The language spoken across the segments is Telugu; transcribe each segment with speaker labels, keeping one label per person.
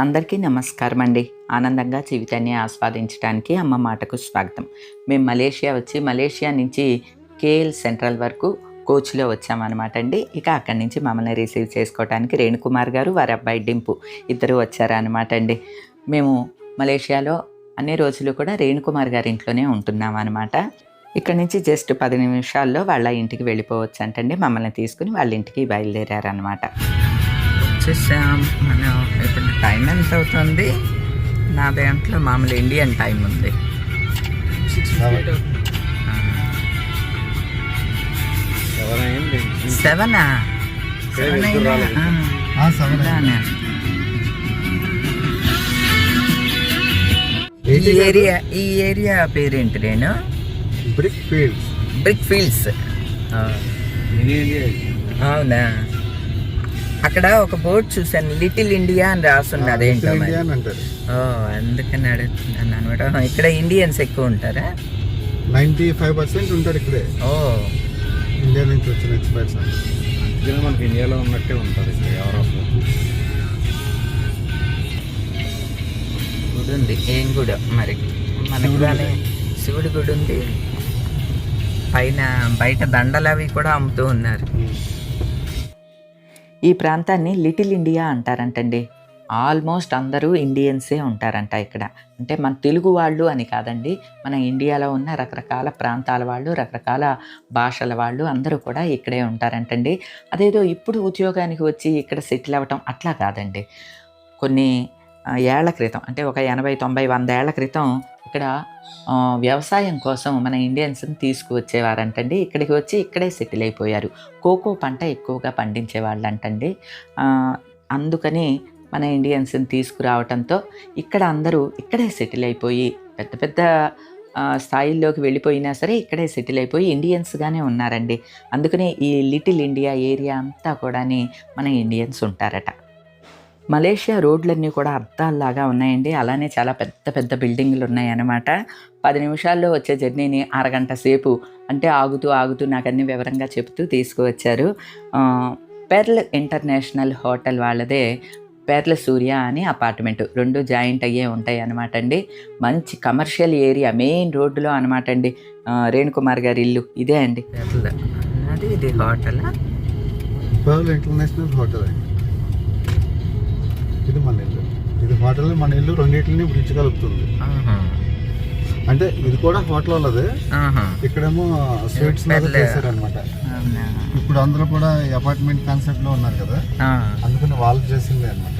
Speaker 1: అందరికీ నమస్కారం అండి ఆనందంగా జీవితాన్ని ఆస్వాదించడానికి అమ్మ మాటకు స్వాగతం. మేము మలేషియా వచ్చి మలేషియా నుంచి కేఎల్ సెంట్రల్ వరకు కోచ్లో వచ్చామన్నమాట అండి. ఇక అక్కడి నుంచి మమ్మల్ని రిసీవ్ చేసుకోవడానికి రేణుకుమార్ గారు వారి అబ్బాయి డింపు ఇద్దరు వచ్చారనమాట అండి. మేము మలేషియాలో అన్ని రోజులు కూడా రేణుకుమార్ గారి ఇంట్లోనే ఉంటున్నాం అనమాట ఇక్కడ నుంచి జస్ట్ పది నిమిషాల్లో వాళ్ళ ఇంటికి వెళ్ళిపోవచ్చు అంటండి మమ్మల్ని తీసుకుని వాళ్ళ ఇంటికి బయలుదేరారనమాట వచ్చేసాం. మనం ఇప్పుడు టైం ఎంత అవుతుంది. నా దాంట్లో మామూలు ఇండియన్ టైం ఉంది. సెవెనా సెవెన్ అయినా. ఈ ఏరియా ఈ ఏరియా పేరేంటి నేను
Speaker 2: బ్రిక్ ఫీల్డ్స్
Speaker 1: బ్రిక్ ఫీల్డ్స్ అవునా? అక్కడ ఒక బోర్డు చూసాను లిటిల్ ఇండియా అని రాసుంది అదేంటో ఓ అందుకని అడుగుతున్నాను అనమాట. ఇక్కడ ఇండియన్స్ ఎక్కువ ఉంటారా?
Speaker 2: నైంటీ ఫైవ్ పర్సెంట్ ఉంటారు ఇక్కడే.
Speaker 1: ఓ.
Speaker 2: ఇండియా నుంచి వచ్చిన ఎక్స్పర్ట్స్
Speaker 3: అందుకని మనకి ఇండియాలో ఉన్నట్టే ఉంటుంది ఇక్కడ యూరోప్లో
Speaker 1: గుడి ఉంది ఏం గుడి మరి? మనకి శివుడి గుడి. ఉంది పైన బయట దండలు అవి కూడా అమ్ముతూ ఉన్నారు. ఈ ప్రాంతాన్ని లిటిల్ ఇండియా అంటారంటండి. ఆల్మోస్ట్ అందరూ ఇండియన్సే ఉంటారంట ఇక్కడ. అంటే మన తెలుగు వాళ్ళు అని కాదండి మన ఇండియాలో ఉన్న రకరకాల ప్రాంతాల వాళ్ళు రకరకాల భాషల వాళ్ళు అందరూ కూడా ఇక్కడే ఉంటారంటండి. అదేదో ఇప్పుడు ఉద్యోగానికి వచ్చి ఇక్కడ సెటిల్ అవ్వటం అట్లా కాదండి. కొన్ని ఏళ్ళ క్రితం అంటే ఒక ఎనభై తొంభై వంద ఏళ్ళ క్రితం ఇక్కడ వ్యవసాయం కోసం మన ఇండియన్స్ని తీసుకువచ్చేవారంటండి. ఇక్కడికి వచ్చి ఇక్కడే సెటిల్ అయిపోయారు. కోకో పంట ఎక్కువగా పండించేవాళ్ళు అంటండి అందుకని మన ఇండియన్స్ని తీసుకురావటంతో ఇక్కడ అందరూ ఇక్కడే సెటిల్ అయిపోయి పెద్ద పెద్ద స్థాయిల్లోకి వెళ్ళిపోయినా సరే ఇక్కడే సెటిల్ అయిపోయి ఇండియన్స్గానే ఉన్నారండి. అందుకనే ఈ లిటిల్ ఇండియా ఏరియా అంతా కూడాని మన ఇండియన్స్ ఉంటారట. మలేషియా రోడ్లన్నీ కూడా అద్దాల్లాగా ఉన్నాయండి. అలానే చాలా పెద్ద పెద్ద బిల్డింగ్లు ఉన్నాయన్నమాట. పది నిమిషాల్లో వచ్చే జర్నీని అరగంట సేపు అంటే ఆగుతూ ఆగుతూ నాకు అన్ని వివరంగా చెప్తూ తీసుకువచ్చారు. పెర్ల్ ఇంటర్నేషనల్ హోటల్ వాళ్ళదే పెర్ల సూర్య అని అపార్ట్మెంట్. రెండు జాయింట్ అయ్యే ఉంటాయి అనమాట అండి. మంచి కమర్షియల్ ఏరియా మెయిన్ రోడ్డులో అనమాట అండి. రేణుకుమార్ గారి ఇల్లు. ఇదే అండి. పెర్ల్. అది ఇది హోటల్?
Speaker 2: పర్ల్ ఇంటర్నేషనల్ హోటల్ అండి. ఇది మన ఇల్లు. ఇది హోటల్ మన ఇల్లు రెండింటిని బ్రిడ్జ్ కలుపుతుంది అంటే ఇది కూడా హోటల్ వాళ్ళదే ఇక్కడేమో స్వీట్స్. చేశారనమాట ఇప్పుడు అందరూ కూడా అపార్ట్మెంట్ కాన్సెప్ట్లో ఉన్నారు కదా. అందుకని వాళ్ళు చేసిందే అనమాట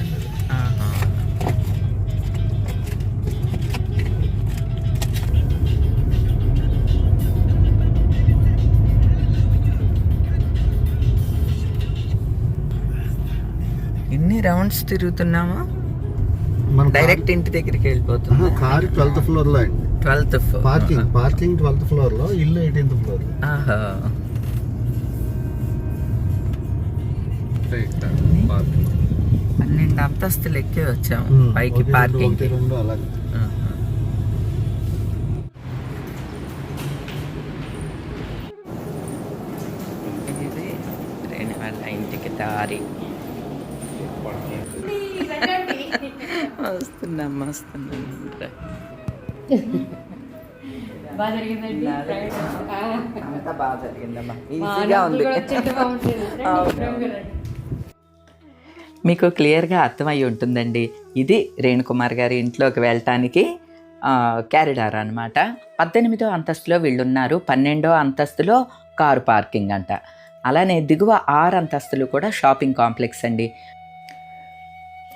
Speaker 1: రౌండ్స్ తిరుగుతున్నామా?
Speaker 2: మన
Speaker 1: డైరెక్ట్ ఇంటి దగ్గరికి వెళ్ళిపోతుంది
Speaker 2: కార్ ట్వెల్త్ ఫ్లోర్లో అండి.
Speaker 1: ట్వెల్త్
Speaker 2: పార్కింగ్ పార్కింగ్ ట్వెల్త్ ఫ్లోర్లో ఇల్లు ఎయిటీన్త్ ఫ్లోర్
Speaker 1: ఆహా. పన్నెండు అంతస్తులు ఎక్కి వచ్చాము. పైకి పార్కింగ్ ఇది ఇంటికి దారి. వస్తున్నాం వస్తున్నాం
Speaker 4: బాగా జరిగిందండి?
Speaker 1: అంతా బాగా జరిగిందమ్మా. ఈజీగా ఉంది. అవును. మీకు క్లియర్గా అర్థమై ఉంటుందండి. ఇది రేణుకుమార్ గారి ఇంట్లోకి వెళ్ళటానికి క్యారిడార్ అనమాట పద్దెనిమిదో అంతస్తులో వీళ్ళున్నారు. పన్నెండో అంతస్తులో కారు పార్కింగ్ అంట. అలానే దిగువ ఆరు అంతస్తులు కూడా షాపింగ్ కాంప్లెక్స్ అండి.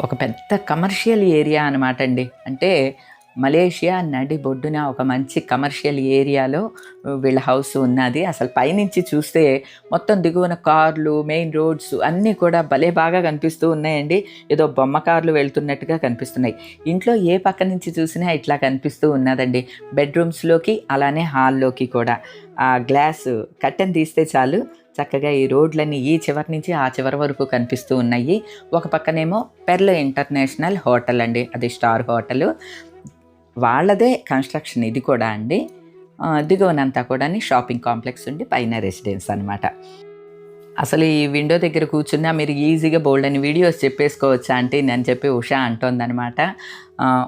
Speaker 1: ఒక పెద్ద కమర్షియల్ ఏరియా అనమాట అండి. అంటే మలేషియా నడి బొడ్డున ఒక మంచి కమర్షియల్ ఏరియాలో వీళ్ళ హౌస్ ఉన్నది. అసలు పైనుంచి చూస్తే మొత్తం దిగువన కార్లు మెయిన్ రోడ్స్ అన్నీ కూడా భలే బాగా కనిపిస్తూ ఉన్నాయండి. ఏదో బొమ్మ కార్లు వెళ్తున్నట్టుగా కనిపిస్తున్నాయి. ఇంట్లో ఏ పక్క నుంచి చూసినా ఇట్లా కనిపిస్తూ ఉన్నదండి. బెడ్రూమ్స్లోకి అలానే హాల్లోకి కూడా. ఆ గ్లాస్ కట్టెన్ తీస్తే చాలు. చక్కగా ఈ రోడ్లన్నీ ఈ చివరి నుంచి ఆ చివరి వరకు కనిపిస్తూ ఉన్నాయి. ఒక పక్కనేమో పెర్ల ఇంటర్నేషనల్ హోటల్ అండి. అది స్టార్ హోటల్. వాళ్ళదే కన్స్ట్రక్షన్ ఇది కూడా అండి. దిగువనంతా కూడా షాపింగ్ కాంప్లెక్స్ ఉండి పైన రెసిడెన్స్ అనమాట అసలు ఈ విండో దగ్గర కూర్చున్నా మీరు ఈజీగా బోల్డ్ అని వీడియోస్ చెప్పేసుకోవచ్చా అంటే నేను చెప్పి ఉషా అంటోందనమాట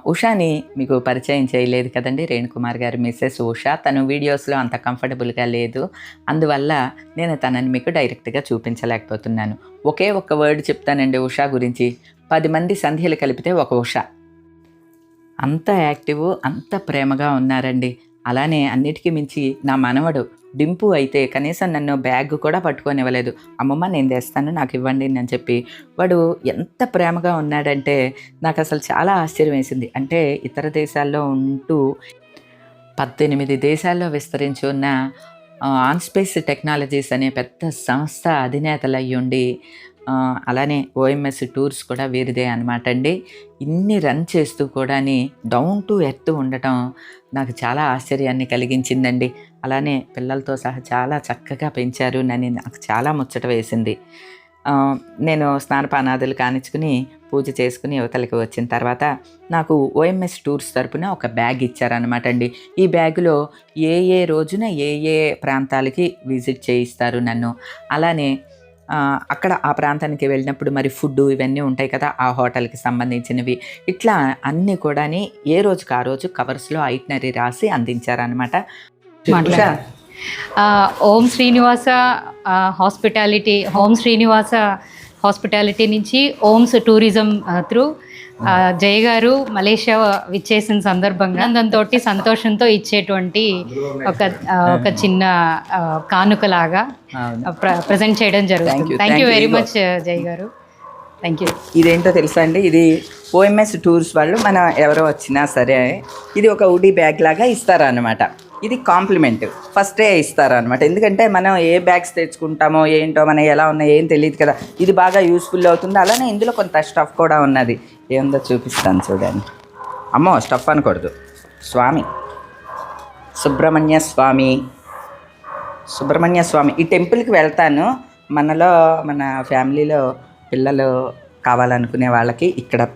Speaker 1: ఉషాని మీకు పరిచయం చేయలేదు కదండి. రేణుకుమార్ గారి మిస్సెస్ ఉషా. తను వీడియోస్లో అంత కంఫర్టబుల్గా లేదు. అందువల్ల నేను తనని మీకు డైరెక్ట్గా చూపించలేకపోతున్నాను. ఒకే ఒక్క వర్డ్ చెప్తానండి ఉషా గురించి. పది మంది సంధ్యలు కలిపితే ఒక ఉషా. అంత యాక్టివ్ అంత ప్రేమగా ఉన్నారండి. అలానే అన్నిటికీ మించి నా మనవడు డింపు అయితే కనీసం నన్ను బ్యాగ్ కూడా పట్టుకొని ఇవ్వలేదు అమ్మమ్మ నేను తెస్తాను నాకు ఇవ్వండి అని చెప్పి వాడు ఎంత ప్రేమగా ఉన్నాడంటే నాకు అసలు చాలా ఆశ్చర్యం వేసింది అంటే ఇతర దేశాల్లో ఉంటూ పద్దెనిమిది దేశాల్లో విస్తరించి ఉన్న ఆన్స్పేస్ టెక్నాలజీస్ అనే పెద్ద సంస్థ అధినేతలు అయ్యుండి అలానే ఓఎంఎస్ టూర్స్ కూడా వీరిదే అనమాట అండి. ఇన్ని రన్ చేస్తూ కూడాని డౌన్ టు ఎర్త్ ఉండటం నాకు చాలా ఆశ్చర్యాన్ని కలిగించిందండి. అలానే పిల్లలతో సహా చాలా చక్కగా పెంచారు నన్ను నాకు చాలా ముచ్చట వేసింది. నేను స్నానపానాదులు కానించుకుని పూజ చేసుకుని యువతలకి వచ్చిన తర్వాత నాకు ఓఎంఎస్ టూర్స్ తరపున ఒక బ్యాగ్ ఇచ్చారనమాట అండి. ఈ బ్యాగులో ఏ ఏ రోజున ఏ ఏ ప్రాంతాలకి విజిట్ చేయిస్తారు నన్ను. అలానే అక్కడ ఆ ప్రాంతానికి వెళ్ళినప్పుడు మరి ఫుడ్ ఇవన్నీ ఉంటాయి కదా ఆ హోటల్కి సంబంధించినవి. ఇట్లా అన్నీ కూడాని ఏ రోజుకి ఆ రోజు కవర్స్లో ఐట్నరీ రాసి అందించారనమాట
Speaker 4: ఓం శ్రీనివాస హాస్పిటాలిటీ ఓం శ్రీనివాస హాస్పిటాలిటీ నుంచి Oms tourism through Jaya garu Malaysia విచ్చేసిన సందర్భంగా దాంతో సంతోషంతో ఇచ్చేటువంటి ఒక ఒక చిన్న కానుకలాగా. ప్రజెంట్ చేయడం జరుగుతుంది thank you. Very. Much Jaya garu thank you
Speaker 1: ఇదేంటో తెలుసా అండి ఇది ఓఎంఎస్ టూర్స్ వాళ్ళు మన ఎవరో వచ్చినా సరే ఇది ఒక ఉడీ బ్యాగ్ లాగా ఇస్తారనమాట ఇది కాంప్లిమెంట్. ఫస్టే ఇస్తారనమాట ఎందుకంటే మనం ఏ బ్యాగ్స్ తెచ్చుకుంటామో ఏంటో మనం ఎలా ఉన్నాయో ఏం తెలియదు కదా. ఇది బాగా యూస్ఫుల్ అవుతుంది. అలానే ఇందులో కొంత స్టఫ్ కూడా ఉన్నది. ఏముందో చూపిస్తాను చూడండి. అమ్మో స్టఫ్ అనకూడదు. స్వామి. సుబ్రహ్మణ్య స్వామి. సుబ్రహ్మణ్య స్వామి. ఈ టెంపుల్కి వెళ్తాను. మనలో మన ఫ్యామిలీలో పిల్లలు కావాలనుకునే వాళ్ళకి ఇక్కడ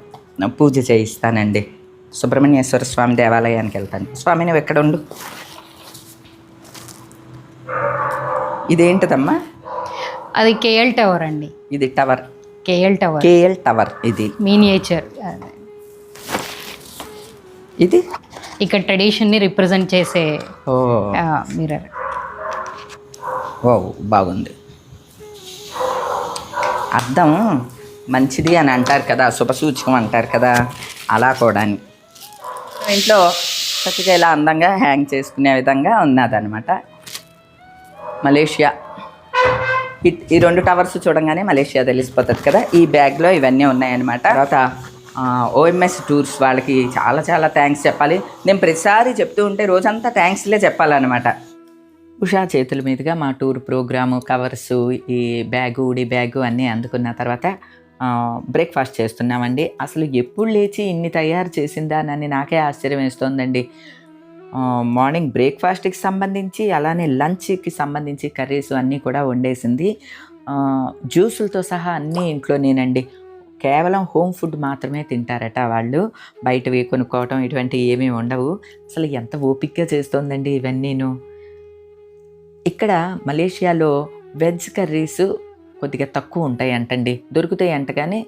Speaker 1: పూజ చేయిస్తానండి. సుబ్రహ్మణ్యేశ్వర స్వామి దేవాలయానికి వెళ్తాను. స్వామి నువ్వు ఎక్కడ ఉండు? ఇదేంటిదమ్మా?
Speaker 4: అది కేఎల్ టవర్ అండి.
Speaker 1: ఇది tower.
Speaker 4: KL tower.
Speaker 1: KL tower ఇది.
Speaker 4: మీనియేచర్.
Speaker 1: ఇది?
Speaker 4: ఇక్కడ ట్రెడిషన్ని రిప్రజెంట్ చేసే
Speaker 1: ఓ.
Speaker 4: మిర్రర్.
Speaker 1: ఓ బాగుంది. అర్థం మంచిది అని అంటారు కదా శుభసూచకం అంటారు కదా అలా కూడా ఇంట్లో చక్కగా ఇలా అందంగా హ్యాంగ్ చేసుకునే విధంగా ఉన్నదన్నమాట. మలేషియా. ఈ- ఈ రెండు టవర్స్ చూడంగానే మలేషియా తెలిసిపోతుంది కదా. ఈ బ్యాగ్లో ఇవన్నీ ఉన్నాయన్నమాట. తర్వాత ఓఎంఎస్ టూర్స్ వాళ్ళకి చాలా చాలా థ్యాంక్స్ చెప్పాలి. నేను ప్రతిసారి చెప్తూ ఉంటే రోజంతా థ్యాంక్స్లే చెప్పాలన్నమాట. ఉషా చేతుల మీదుగా మా టూర్ ప్రోగ్రాము కవర్స్ ఈ బ్యాగు ఉడి బ్యాగు అన్నీ అందుకున్న తర్వాత బ్రేక్ఫాస్ట్ చేస్తున్నామండి. అసలు ఎప్పుడు లేచి ఇన్ని తయారు చేసిందానని నాకే ఆశ్చర్యం వేస్తోందండి. మార్నింగ్ బ్రేక్ఫాస్ట్కి సంబంధించి అలానే లంచ్కి సంబంధించి కర్రీస్ అన్నీ కూడా వండేసింది. జ్యూసులతో సహా అన్నీ ఇంట్లోనేనండి. కేవలం హోమ్ ఫుడ్ మాత్రమే తింటారట వాళ్ళు. బయటవి కొనుక్కోవటం ఇటువంటివి ఏమీ ఉండవు. అసలు ఎంత ఓపిక్గా చేస్తోందండి ఇవన్నీను. ఇక్కడ మలేషియాలో వెజ్ కర్రీస్ కొద్దిగా తక్కువ ఉంటాయి అంటండి దొరుకుతాయి అంట కానీ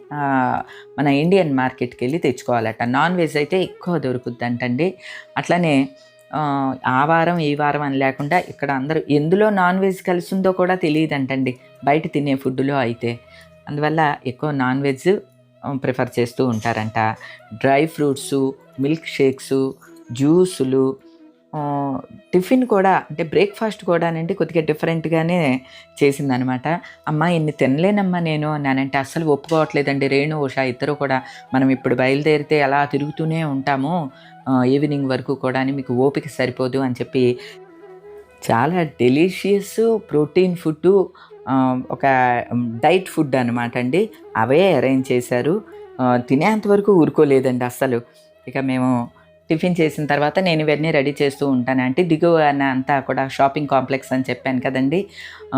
Speaker 1: మన ఇండియన్ మార్కెట్కి వెళ్ళి తెచ్చుకోవాలట. నాన్ వెజ్ అయితే ఎక్కువ దొరుకుద్ది అంటండి అట్లానే ఆ, వారం ఈ వారం అని లేకుండా ఇక్కడ అందరూ ఎందులో నాన్ వెజ్ కలిసిందో కూడా తెలియదు అంటండి బయట తినే ఫుడ్లో అయితే. అందువల్ల ఎక్కువ నాన్ వెజ్ ప్రిఫర్ చేస్తూ ఉంటారంట. డ్రై ఫ్రూట్స్ మిల్క్ షేక్స్ జ్యూసులు టిఫిన్ కూడా అంటే బ్రేక్ఫాస్ట్ కూడా అంటే కొద్దిగా డిఫరెంట్గానే చేసిందనమాట. అమ్మ ఇన్ని తినలేనమ్మా నేను అన్నానంటే అస్సలు ఒప్పుకోవట్లేదండి. రేణు ఉషా ఇద్దరు కూడా మనం ఇప్పుడు బయలుదేరితే అలా తిరుగుతూనే ఉంటాము ఈవినింగ్ వరకు కూడా అని మీకు ఓపిక సరిపోదు అని చెప్పి చాలా డెలిషియస్ ప్రోటీన్ ఫుడ్ ఒక డైట్ ఫుడ్ అనమాట అండి. అవే అరేంజ్ చేశారు. తినేంత వరకు ఊరుకోలేదండి అస్సలు. ఇక మేము టిఫిన్ చేసిన తర్వాత నేను ఇవన్నీ రెడీ చేస్తూ ఉంటాను. అంటే దిగువన అంతా కూడా షాపింగ్ కాంప్లెక్స్ అని చెప్పాను కదండి.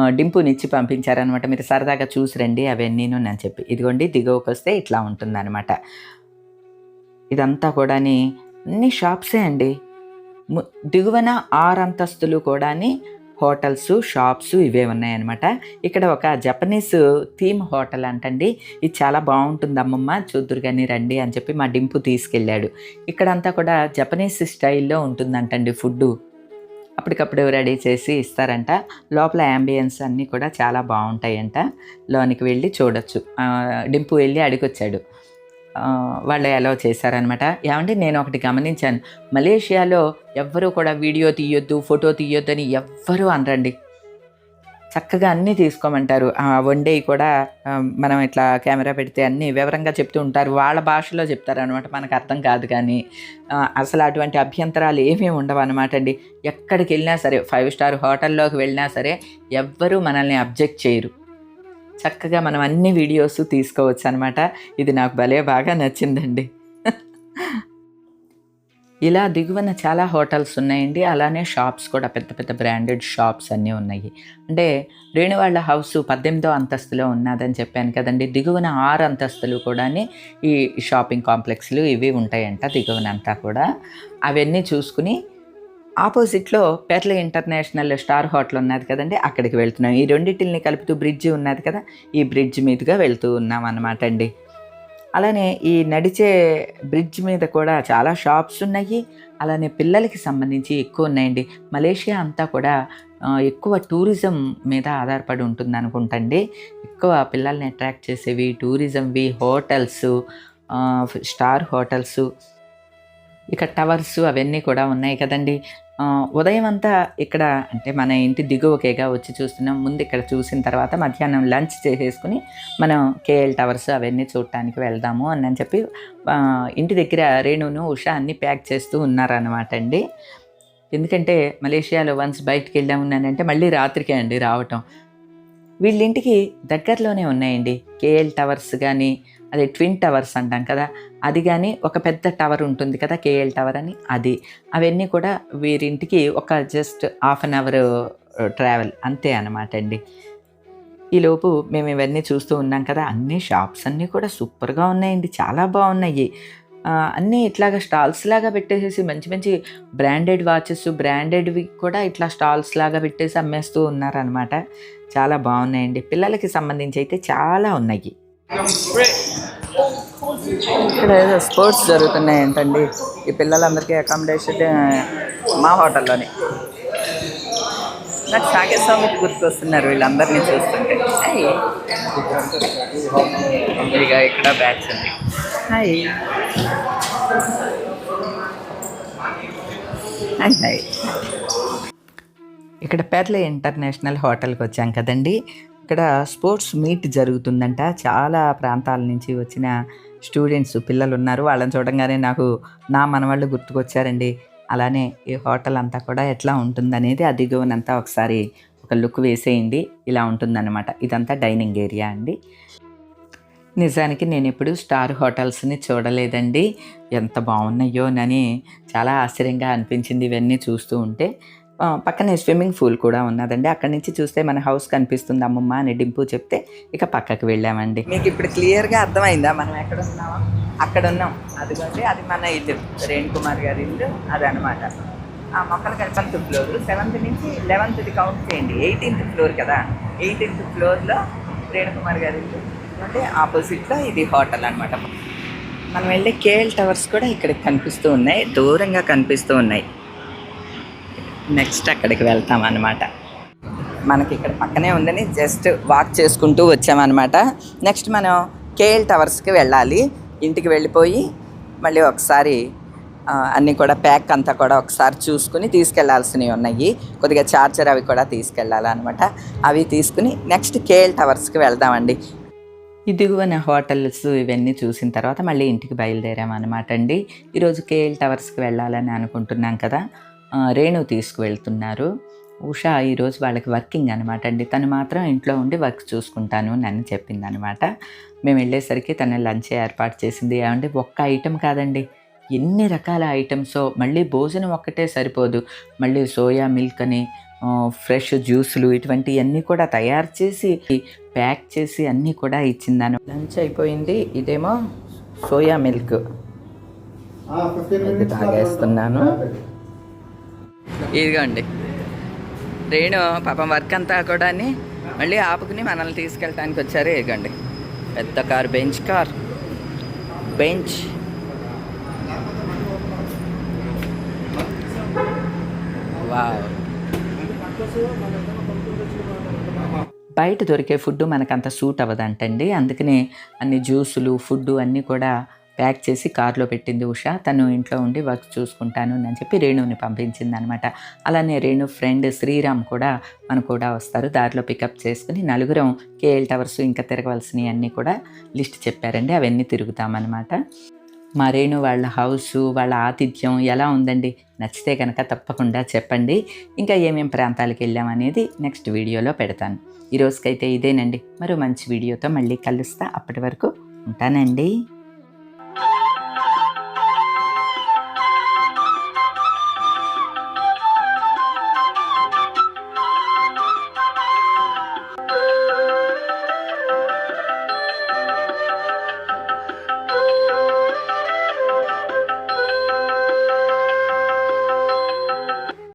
Speaker 1: డింపునిచ్చి పంపించారనమాట మీరు సరదాగా చూసి రండి అవన్నీను నేను చెప్పి. ఇదిగోండి దిగువకి వస్తే ఇట్లా ఉంటుందన్నమాట. ఇదంతా కూడాని అన్ని షాప్సే అండి. దిగువన ఆరు అంతస్తులు కూడాని హోటల్స్ షాప్స్ ఇవే ఉన్నాయన్నమాట. ఇక్కడ ఒక జపనీస్ థీమ్ హోటల్ అంటండి. ఇది చాలా బాగుంటుంది అమ్మమ్మ చూద్దురు కానీ రండి అని చెప్పి మా డింపు తీసుకెళ్ళాడు. ఇక్కడంతా కూడా జపనీస్ స్టైల్లో ఉంటుందంటండి ఫుడ్డు. అప్పటికప్పుడు రెడీ చేసి ఇస్తారంట. లోపల యాంబియన్స్ అన్నీ కూడా చాలా బాగుంటాయంట. లోనికి వెళ్ళి చూడొచ్చు. డింపు వెళ్ళి అడిగొచ్చాడు. వాళ్ళు అలౌ చేశారనమాట ఏమంటే నేను ఒకటి గమనించాను. మలేషియాలో ఎవ్వరూ కూడా వీడియో తీయొద్దు ఫోటో తీయొద్దు అని ఎవ్వరూ అనరండి. చక్కగా అన్నీ తీసుకోమంటారు. ఆ, వండేవి కూడా మనం ఇట్లా కెమెరా పెడితే అన్నీ వివరంగా చెప్తూ ఉంటారు. వాళ్ళ భాషలో చెప్తారు అనమాట మనకు అర్థం కాదు కానీ అసలు అటువంటి అభ్యంతరాలు ఏమీ ఉండవు అనమాట అండి. ఎక్కడికి వెళ్ళినా సరే ఫైవ్ స్టార్ హోటల్లోకి వెళ్ళినా సరే ఎవ్వరూ మనల్ని అబ్జెక్ట్ చేయరు. చక్కగా మనం అన్ని వీడియోస్ తీసుకోవచ్చు అనమాట ఇది నాకు భలే బాగా నచ్చిందండి. ఇలా దిగువన చాలా హోటల్స్ ఉన్నాయండి. అలానే షాప్స్ కూడా పెద్ద పెద్ద బ్రాండెడ్ షాప్స్ అన్నీ ఉన్నాయి. అంటే రేణువాళ్ళ హౌస్ పద్దెనిమిదో అంతస్తులో ఉన్నదని చెప్పాను కదండి. దిగువన ఆరు అంతస్తులు కూడా ఈ షాపింగ్ కాంప్లెక్స్లు ఇవి ఉంటాయంట దిగువనంతా కూడా. అవన్నీ చూసుకుని ఆపోజిట్లో పెర్ల ఇంటర్నేషనల్ స్టార్ హోటల్ ఉన్నది కదండి అక్కడికి వెళ్తున్నాం. ఈ రెండింటిని కలుపుతూ బ్రిడ్జి ఉన్నది కదా ఈ బ్రిడ్జ్ మీదుగా వెళ్తూ ఉన్నాం అన్నమాట అండి. అలానే ఈ నడిచే బ్రిడ్జ్ మీద కూడా చాలా షాప్స్ ఉన్నాయి. అలానే పిల్లలకి సంబంధించి ఎక్కువ ఉన్నాయండి. మలేషియా అంతా కూడా ఎక్కువ టూరిజం మీద ఆధారపడి ఉంటుంది అనుకుంటండి ఎక్కువ పిల్లల్ని అట్రాక్ట్ చేసేవి టూరిజంవి హోటల్స్ స్టార్ హోటల్స్ ఇక టవర్స్ అవన్నీ కూడా ఉన్నాయి కదండి. ఉదయం అంతా ఇక్కడ అంటే మన ఇంటి దిగువకేగా వచ్చి చూస్తున్నాం. ముందు ఇక్కడ చూసిన తర్వాత మధ్యాహ్నం లంచ్ చేసేసుకుని మనం కేఎల్ టవర్స్ అవన్నీ చూడటానికి వెళ్దాము అని అని చెప్పి ఇంటి దగ్గర రేణును ఉషా అన్ని ప్యాక్ చేస్తూ ఉన్నారనమాట అండి. ఎందుకంటే మలేషియాలో వన్స్ బయటికి వెళ్ళామున్నానంటే మళ్ళీ రాత్రికే అండి రావటం. వీళ్ళింటికి దగ్గరలోనే ఉన్నాయండి. కేఎల్ టవర్స్ కానీ అదే ట్విన్ టవర్స్ అంటాం కదా. అది కానీ ఒక పెద్ద టవర్ ఉంటుంది కదా కేఎల్ టవర్ అని. అది. అవన్నీ కూడా వీరింటికి ఒక just half an hour travel అంతే అనమాట అండి. ఈలోపు మేము ఇవన్నీ చూస్తూ ఉన్నాం కదా అన్ని షాప్స్ అన్నీ కూడా సూపర్గా ఉన్నాయండి. చాలా బాగున్నాయి. అన్నీ ఇట్లాగా స్టాల్స్ లాగా పెట్టేసేసి మంచి మంచి బ్రాండెడ్ వాచెస్ బ్రాండెడ్వి కూడా ఇట్లా స్టాల్స్ లాగా పెట్టేసి అమ్మేస్తూ ఉన్నారనమాట చాలా బాగున్నాయండి. పిల్లలకి సంబంధించి అయితే చాలా ఉన్నాయి. ఇక్కడ ఏదో స్పోర్ట్స్ జరుగుతున్నాయి ఏంటండి? ఈ పిల్లలందరికీ అకామిడేషన్ మా హోటల్లోనే. నాకు సాగే స్వామి గుర్తుకొస్తున్నారు వీళ్ళందరినీ చూస్తుంటే. హాయ్. ఇక ఇక్కడ బ్యాట్స్ ఉంది హాయ్. Hi hi. ఇక్కడ పెర్లే ఇంటర్నేషనల్ హోటల్కి వచ్చాం కదండి. ఇక్కడ స్పోర్ట్స్ మీట్ జరుగుతుందంట. చాలా ప్రాంతాల నుంచి వచ్చిన స్టూడెంట్స్ పిల్లలు ఉన్నారు వాళ్ళని చూడంగానే నాకు నా మనవాళ్ళు గుర్తుకొచ్చారండి. అలానే ఈ హోటల్ అంతా కూడా ఎట్లా ఉంటుందనేది ఆ దిగువనంతా ఒకసారి ఒక లుక్ వేసేయండి. ఇలా ఉంటుందన్నమాట. ఇదంతా డైనింగ్ ఏరియా అండి. నిజానికి నేను ఎప్పుడు స్టార్ హోటల్స్ని చూడలేదండి. ఎంత బాగున్నాయో అని చాలా ఆశ్చర్యంగా అనిపించింది ఇవన్నీ చూస్తూ ఉంటే. పక్కనే స్విమ్మింగ్ పూల్ కూడా ఉన్నదండి. అక్కడి నుంచి చూస్తే మన హౌస్ కనిపిస్తుంది. అమ్మమ్మ అని డింపు చెప్తే ఇక పక్కకు వెళ్ళామండి. మీకు ఇప్పుడు క్లియర్గా అర్థమైందా? మనం ఎక్కడ ఉన్నామా? అక్కడ ఉన్నాం. అదిగోండి అది మన ఇల్లు. రేణుకుమార్ గారి ఇల్లు అది అనమాట ఆ మొక్కలు సెవెంత్ ఫ్లోర్. సెవెంత్ నుంచి లెవెన్త్ది కౌంట్ చేయండి. ఎయిటీన్త్ ఫ్లోర్ కదా? ఎయిటీన్త్ ఫ్లోర్లో రేణుకుమార్ గారి ఇల్లు. అంటే ఆపోజిట్లో ఇది హోటల్ అనమాట మనం వెళ్ళే కేఎల్ టవర్స్ కూడా ఇక్కడ కనిపిస్తూ ఉన్నాయి. దూరంగా కనిపిస్తూ ఉన్నాయి. నెక్స్ట్ అక్కడికి వెళ్తాం అన్నమాట. మనకి ఇక్కడ పక్కనే ఉందని జస్ట్ వాక్ చేసుకుంటూ వచ్చామన్నమాట. నెక్స్ట్ మనం కేఎల్ టవర్స్కి వెళ్ళాలి. ఇంటికి వెళ్ళిపోయి మళ్ళీ ఒకసారి అన్నీ కూడా ప్యాక్ అంతా కూడా ఒకసారి చూసుకుని తీసుకెళ్ళాల్సినవి ఉన్నాయి. కొద్దిగా చార్జర్ అవి కూడా తీసుకెళ్ళాలన్నమాట అవి తీసుకుని నెక్స్ట్ కేఎల్ టవర్స్కి వెళ్దామండి. ఈ దిగువన హోటల్స్ ఇవన్నీ చూసిన తర్వాత మళ్ళీ ఇంటికి బయలుదేరామన్నమాట అండి. ఈరోజు కేఎల్ టవర్స్కి వెళ్ళాలని అనుకుంటున్నాం కదా. రేణు తీసుకువెళ్తున్నారు. ఉషా ఈరోజు వాళ్ళకి వర్కింగ్ అనమాట అండి. తను మాత్రం ఇంట్లో ఉండి వర్క్ చూసుకుంటాను అని చెప్పింది అనమాట మేము వెళ్ళేసరికి తను లంచ్ ఏర్పాటు చేసింది. ఏమంటే ఒక్క ఐటెం కాదండి. ఎన్ని రకాల ఐటమ్సో? మళ్ళీ భోజనం ఒక్కటే సరిపోదు. మళ్ళీ సోయా మిల్క్ అని ఫ్రెష్ జ్యూసులు ఇటువంటివన్నీ కూడా తయారు చేసి ప్యాక్ చేసి అన్నీ కూడా ఇచ్చిందాను లంచ్ అయిపోయింది. ఇదేమో సోయా మిల్క్. తాగేస్తున్నాను. ఇదిగోండి. రేణు పాపం వర్క్ అంతా కూడా మళ్ళీ ఆపుకుని మనల్ని తీసుకెళ్ళటానికి వచ్చారు. ఇదిగోండి. పెద్ద car Benz car. Benz wow బయట దొరికే ఫుడ్ మనకంత సూట్ అవ్వదంటండి. అందుకనే అన్ని జ్యూసులు ఫుడ్ అన్నీ కూడా ప్యాక్ చేసి కార్లో పెట్టింది ఉష. తను ఇంట్లో ఉండి వర్క్ చూసుకుంటాను అని చెప్పి రేణుని పంపించింది అనమాట అలానే రేణు ఫ్రెండ్ శ్రీరామ్ కూడా మన కూడా వస్తారు. దారిలో పికప్ చేసుకుని నలుగురం కేఎల్ టవర్స్ ఇంకా తిరగవలసినవి అన్నీ కూడా లిస్ట్ చెప్పారండి. అవన్నీ తిరుగుతామన్నమాట. మా రేణు వాళ్ళ హౌస్ వాళ్ళ ఆతిథ్యం ఎలా ఉందండి? నచ్చితే కనుక తప్పకుండా చెప్పండి. ఇంకా ఏమేం ప్రాంతాలకు వెళ్ళామనేది నెక్స్ట్ వీడియోలో పెడతాను. ఈ రోజుకైతే ఇదేనండి. మరో మంచి వీడియోతో మళ్ళీ కలుస్తా. అప్పటి వరకు ఉంటానండి.